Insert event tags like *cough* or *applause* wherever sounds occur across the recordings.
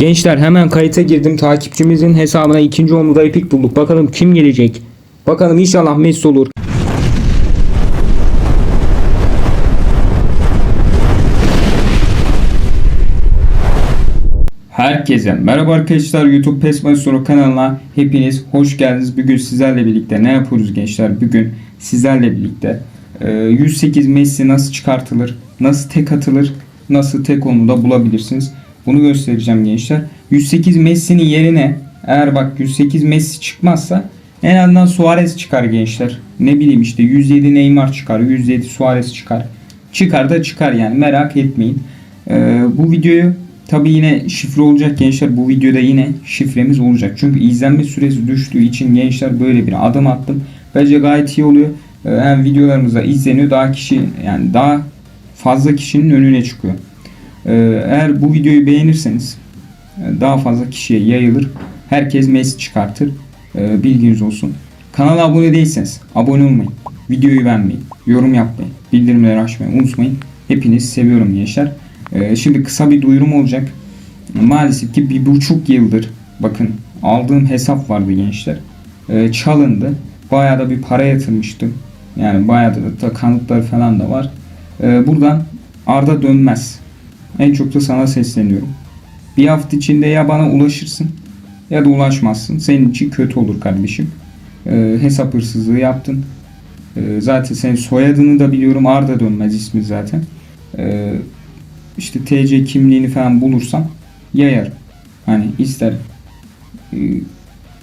Gençler hemen kayıta girdim. Takipçimizin hesabına ikinci omurda ipik bulduk. Bakalım kim gelecek? Bakalım inşallah Messi olur. Herkese merhaba arkadaşlar YouTube PES Maç Soru kanalına hepiniz hoş geldiniz. Bugün sizlerle birlikte ne yapıyoruz gençler? Bugün sizlerle birlikte e, 108 Messi nasıl çıkartılır? Nasıl tek atılır? Nasıl tek onu da bulabilirsiniz? Bunu göstereceğim gençler. 108 Messi'nin yerine eğer bak 108 Messi çıkmazsa en azından Suarez çıkar gençler. Ne bileyim işte 107 Neymar çıkar, 107 Suarez çıkar. Çıkar da çıkar yani merak etmeyin. Ee, bu videoyu tabi yine şifre olacak gençler. Bu videoda yine şifremiz olacak. Çünkü izlenme süresi düştüğü için gençler böyle bir adım attım. Bence gayet iyi oluyor. Ee, hem videolarımızda izleniyor daha kişi yani daha fazla kişinin önüne çıkıyor. Ee, eğer bu videoyu beğenirseniz e, daha fazla kişiye yayılır. Herkes Messi çıkartır. Ee, bilginiz olsun. Kanala abone değilseniz abone olmayı, videoyu beğenmeyi, yorum yapmayı, bildirimleri açmayı unutmayın. Hepinizi seviyorum gençler. Ee, şimdi kısa bir duyurum olacak. Maalesef ki bir buçuk yıldır bakın aldığım hesap vardı gençler. Çalındı. Bayağı da bir para yatırmıştım. Yani bayağı da, da kanıtları falan da var. Buradan Arda dönmez. En çok da sana sesleniyorum. Bir hafta içinde ya bana ulaşırsın ya da ulaşmazsın. Senin için kötü olur kardeşim. Ee, hesap hırsızlığı yaptın. Ee, zaten senin soyadını da biliyorum. Arda dönmez ismi zaten. Ee, işte TC kimliğini falan bulursam yayarım. Hani ister e,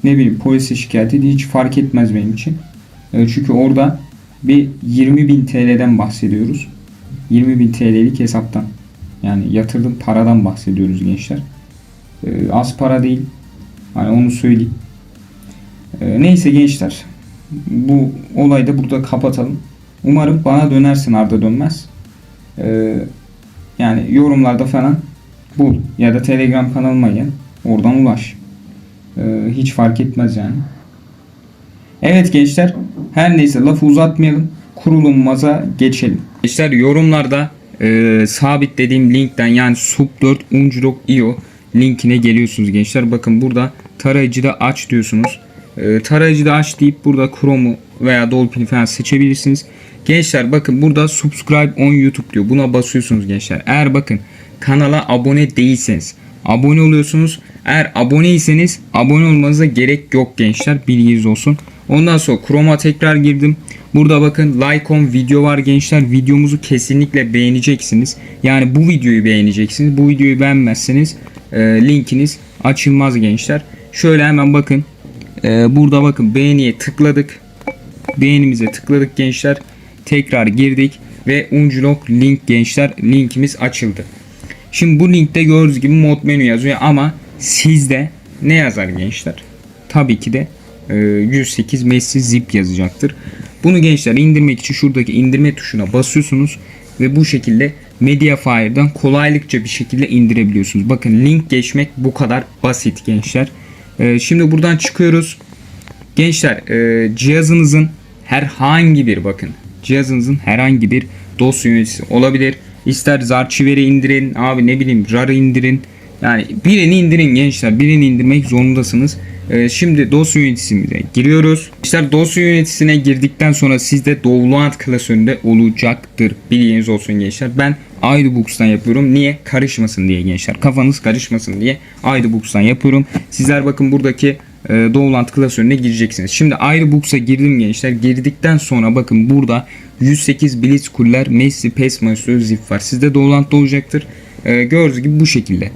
ne bileyim polise şikayet edeyim hiç fark etmez benim için. E, çünkü orada bir 20.000 TL'den bahsediyoruz. 20.000 TL'lik hesaptan. Yani yatırdığım paradan bahsediyoruz gençler. E, az para değil. Hani onu söyleyeyim. E, neyse gençler. Bu olayı da burada kapatalım. Umarım bana dönersin Arda dönmez. E, yani yorumlarda falan bul. Ya da Telegram kanalıma gel. Oradan ulaş. E, hiç fark etmez yani. Evet gençler. Her neyse lafı uzatmayalım. Kurulumumuza geçelim. Gençler yorumlarda e, sabitlediğim linkten yani sub4 uncurok.io linkine geliyorsunuz gençler. Bakın burada tarayıcıda aç diyorsunuz. E, tarayıcıda aç deyip burada Chrome'u veya Dolphin'i falan seçebilirsiniz. Gençler bakın burada subscribe on YouTube diyor. Buna basıyorsunuz gençler. Eğer bakın kanala abone değilseniz abone oluyorsunuz. Eğer aboneyseniz abone olmanıza gerek yok gençler. Bilginiz olsun. Ondan sonra Chrome'a tekrar girdim. Burada bakın like on video var gençler. Videomuzu kesinlikle beğeneceksiniz. Yani bu videoyu beğeneceksiniz. Bu videoyu beğenmezseniz e, linkiniz açılmaz gençler. Şöyle hemen bakın. E, burada bakın beğeniye tıkladık. Beğenimize tıkladık gençler. Tekrar girdik ve Uncilog link gençler linkimiz açıldı. Şimdi bu linkte gördüğünüz gibi mod menü yazıyor ama sizde ne yazar gençler? Tabii ki de 108 Messi zip yazacaktır. Bunu gençler indirmek için şuradaki indirme tuşuna basıyorsunuz ve bu şekilde Mediafire'dan kolaylıkça bir şekilde indirebiliyorsunuz. Bakın link geçmek bu kadar basit gençler. E, şimdi buradan çıkıyoruz. Gençler e, cihazınızın herhangi bir bakın cihazınızın herhangi bir dosya yöneticisi olabilir. İster Zarchiver'i indirin abi ne bileyim RAR'ı indirin. Yani birini indirin gençler. Birini indirmek zorundasınız. Ee, şimdi dosya yöneticisine giriyoruz. İşte dosya yöneticisine girdikten sonra sizde Dovluant klasöründe olacaktır. Bilginiz olsun gençler. Ben Idubooks'tan yapıyorum. Niye? Karışmasın diye gençler. Kafanız karışmasın diye Idubooks'tan yapıyorum. Sizler bakın buradaki e, Dovlant klasörüne gireceksiniz. Şimdi Idubooks'a girdim gençler. Girdikten sonra bakın burada 108 Blitzkuller Messi PES Maestro zip var. Sizde Dovlant'ta olacaktır. E, gördüğünüz gibi bu şekilde.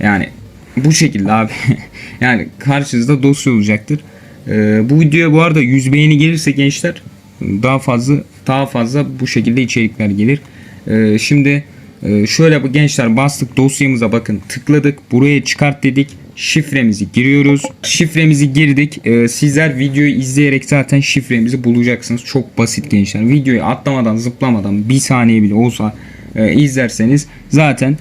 Yani bu şekilde abi. *laughs* yani karşınızda dosya olacaktır. Ee, bu videoya bu arada 100 beğeni gelirse gençler daha fazla daha fazla bu şekilde içerikler gelir. Ee, şimdi e, şöyle bu gençler bastık dosyamıza bakın tıkladık buraya çıkart dedik şifremizi giriyoruz. Şifremizi girdik. Ee, sizler videoyu izleyerek zaten şifremizi bulacaksınız. Çok basit gençler. Videoyu atlamadan zıplamadan bir saniye bile olsa e, izlerseniz zaten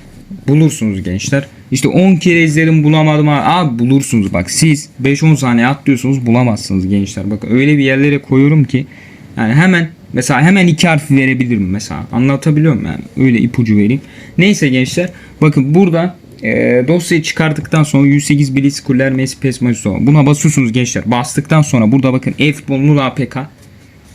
bulursunuz gençler. İşte 10 kere izledim bulamadım abi. bulursunuz bak siz 5-10 saniye atlıyorsunuz bulamazsınız gençler. Bak öyle bir yerlere koyuyorum ki yani hemen mesela hemen iki harfi verebilirim mesela. Anlatabiliyor muyum yani? Öyle ipucu vereyim. Neyse gençler bakın burada e, dosyayı çıkarttıktan sonra 108 Blitzkuller Messi PES Maço. Buna basıyorsunuz gençler. Bastıktan sonra burada bakın e-futbol APK.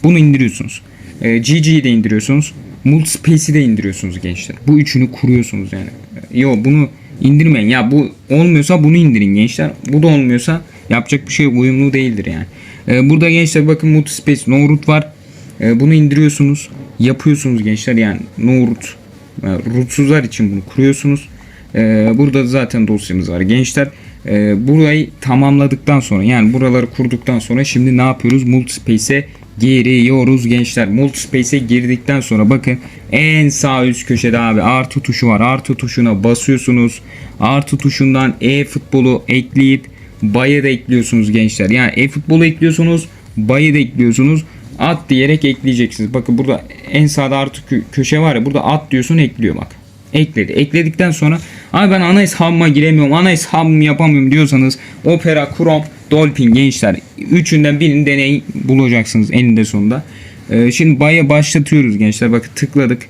Bunu indiriyorsunuz. E, GG'yi de indiriyorsunuz. Multispace'i de indiriyorsunuz gençler. Bu üçünü kuruyorsunuz yani. Yo bunu indirmeyin. Ya bu olmuyorsa bunu indirin gençler. Bu da olmuyorsa yapacak bir şey. Uyumlu değildir yani. E, burada gençler bakın Multispace No Root var. E, bunu indiriyorsunuz. Yapıyorsunuz gençler yani No Root. E, rootsuzlar için bunu kuruyorsunuz. E, burada zaten dosyamız var gençler. E, burayı tamamladıktan sonra yani buraları kurduktan sonra şimdi ne yapıyoruz? Multispace'e giriyoruz gençler. Multispace'e girdikten sonra bakın en sağ üst köşede abi artı tuşu var. Artı tuşuna basıyorsunuz. Artı tuşundan e-futbolu ekleyip bayı da ekliyorsunuz gençler. Yani e-futbolu ekliyorsunuz, bayı da ekliyorsunuz. At diyerek ekleyeceksiniz. Bakın burada en sağda artı kö- köşe var ya burada at diyorsun ekliyor bak. Ekledi. Ekledikten sonra abi ben ana hesabıma giremiyorum, ana hesabımı yapamıyorum diyorsanız Opera, Chrome, Dolphin gençler. Üçünden birini deneyin bulacaksınız eninde sonunda. Ee, şimdi baya başlatıyoruz gençler. Bakın tıkladık.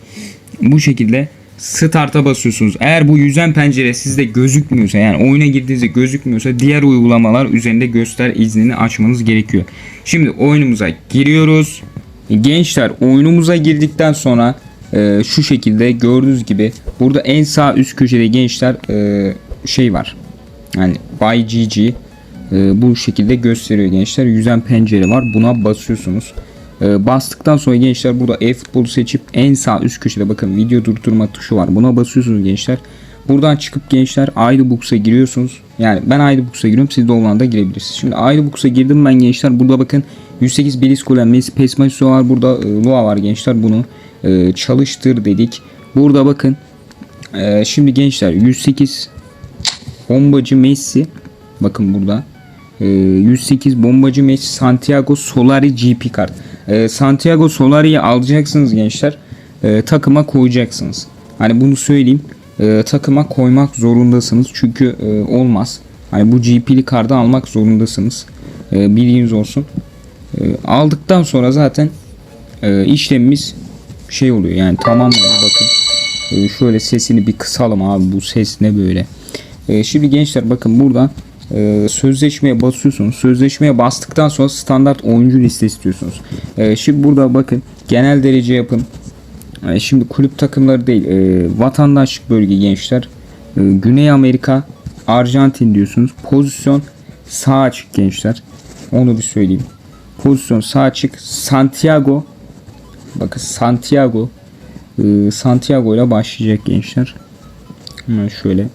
Bu şekilde Start'a basıyorsunuz. Eğer bu yüzen pencere sizde gözükmüyorsa yani oyuna girdiğinizde gözükmüyorsa diğer uygulamalar üzerinde göster iznini açmanız gerekiyor. Şimdi oyunumuza giriyoruz. Gençler oyunumuza girdikten sonra e, şu şekilde gördüğünüz gibi burada en sağ üst köşede gençler e, şey var. Yani By GG e, bu şekilde gösteriyor gençler. Yüzen pencere var. Buna basıyorsunuz. E, bastıktan sonra gençler burada e-futbolu seçip en sağ üst köşede bakın video durdurma tuşu var. Buna basıyorsunuz gençler. Buradan çıkıp gençler iDoBooks'a giriyorsunuz. Yani ben iDoBooks'a giriyorum. Siz de olan da girebilirsiniz. Şimdi iDoBooks'a girdim ben gençler. Burada bakın 108 Bilis Kulen, Messi PES Maço var. Burada e, Lua var gençler. Bunu e, çalıştır dedik. Burada bakın e, şimdi gençler 108 bombacı Messi bakın burada 108 bombacı Messi Santiago Solari GP kart. E, Santiago Solari'yi alacaksınız gençler. E, takıma koyacaksınız. Hani bunu söyleyeyim. Takıma koymak zorundasınız. Çünkü e, olmaz. Hani bu GP'li kartı almak zorundasınız. Bilginiz olsun. Aldıktan sonra zaten e, işlemimiz şey oluyor yani tamam bakın. E, şöyle sesini bir kısalım abi bu ses ne böyle. Şimdi gençler bakın burada e, sözleşmeye basıyorsunuz. Sözleşmeye bastıktan sonra standart oyuncu listesi istiyorsunuz. E, şimdi burada bakın genel derece yapın. E, şimdi kulüp takımları değil e, vatandaşlık bölge gençler. Güney Amerika, Arjantin diyorsunuz. Pozisyon sağ açık gençler. Onu bir söyleyeyim. Pozisyon sağ açık. Santiago Bakın Santiago e, Santiago ile başlayacak gençler. Şöyle.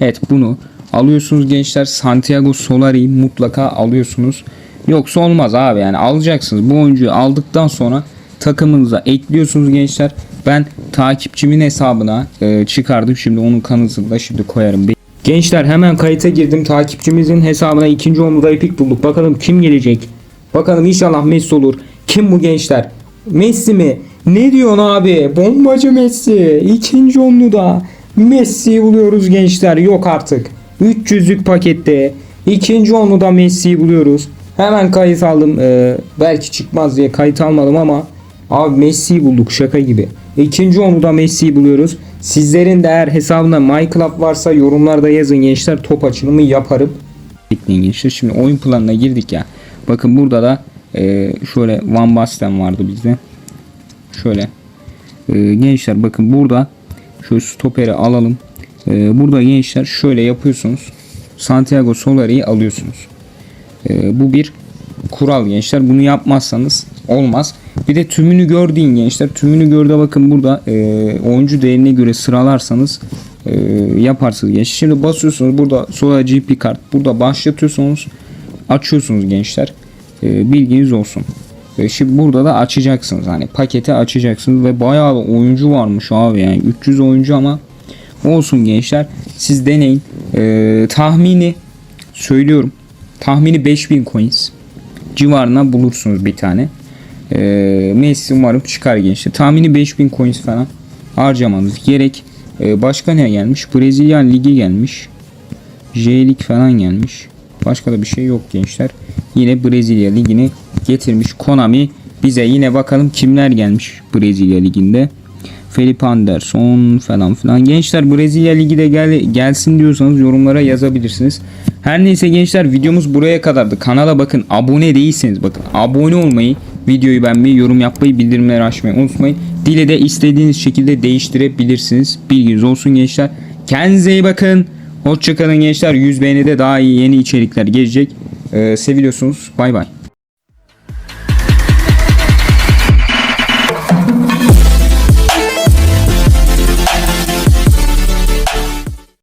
Evet bunu alıyorsunuz gençler. Santiago Solari'yi mutlaka alıyorsunuz. Yoksa olmaz abi yani alacaksınız. Bu oyuncuyu aldıktan sonra takımınıza ekliyorsunuz gençler. Ben takipçimin hesabına e, çıkardım. Şimdi onun kanıtını da şimdi koyarım. Gençler hemen kayıta girdim. Takipçimizin hesabına ikinci omuzda epik bulduk. Bakalım kim gelecek? Bakalım inşallah Messi olur. Kim bu gençler? Messi mi? Ne diyorsun abi? Bombacı Messi. İkinci onluda Messi'yi buluyoruz gençler. Yok artık. 300'lük pakette ikinci onluda Messi'yi buluyoruz. Hemen kayıt aldım. Ee, belki çıkmaz diye kayıt almadım ama abi Messi'yi bulduk şaka gibi. İkinci onluda Messi'yi buluyoruz. Sizlerin de eğer hesabında MyClub varsa yorumlarda yazın gençler. Top açılımı yaparım. Bekleyin gençler. Şimdi oyun planına girdik ya. Bakın burada da e, şöyle Van Basten vardı bizde. Şöyle. E, gençler bakın burada şu stoperi alalım. E, burada gençler şöyle yapıyorsunuz. Santiago Solari'yi alıyorsunuz. E, bu bir kural gençler. Bunu yapmazsanız olmaz. Bir de tümünü gör deyin gençler. Tümünü gör de bakın burada e, oyuncu değerine göre sıralarsanız e, yaparsınız gençler. Şimdi basıyorsunuz burada Solar GP kart. Burada başlatıyorsunuz. Açıyorsunuz gençler. E, bilginiz olsun. Şimdi burada da açacaksınız. Hani paketi açacaksınız ve bayağı oyuncu varmış abi yani 300 oyuncu ama olsun gençler. Siz deneyin. E, tahmini söylüyorum. Tahmini 5000 coins civarına bulursunuz bir tane. E, Messi umarım çıkar gençler. Tahmini 5000 coins falan harcamanız gerek. E, başka ne gelmiş? Brezilya Ligi gelmiş. J Lig falan gelmiş. Başka da bir şey yok gençler. Yine Brezilya Ligi'ni getirmiş Konami. Bize yine bakalım kimler gelmiş Brezilya Ligi'nde. Felipe Anderson falan filan. Gençler Brezilya Ligi de gel gelsin diyorsanız yorumlara yazabilirsiniz. Her neyse gençler videomuz buraya kadardı. Kanala bakın abone değilseniz bakın abone olmayı, videoyu beğenmeyi, yorum yapmayı, bildirimleri açmayı unutmayın. Dile de istediğiniz şekilde değiştirebilirsiniz. Bilginiz olsun gençler. Kendinize iyi bakın. Hoşçakalın gençler. 100 beğenide daha iyi yeni içerikler gelecek. Ee, seviliyorsunuz. Bay bay.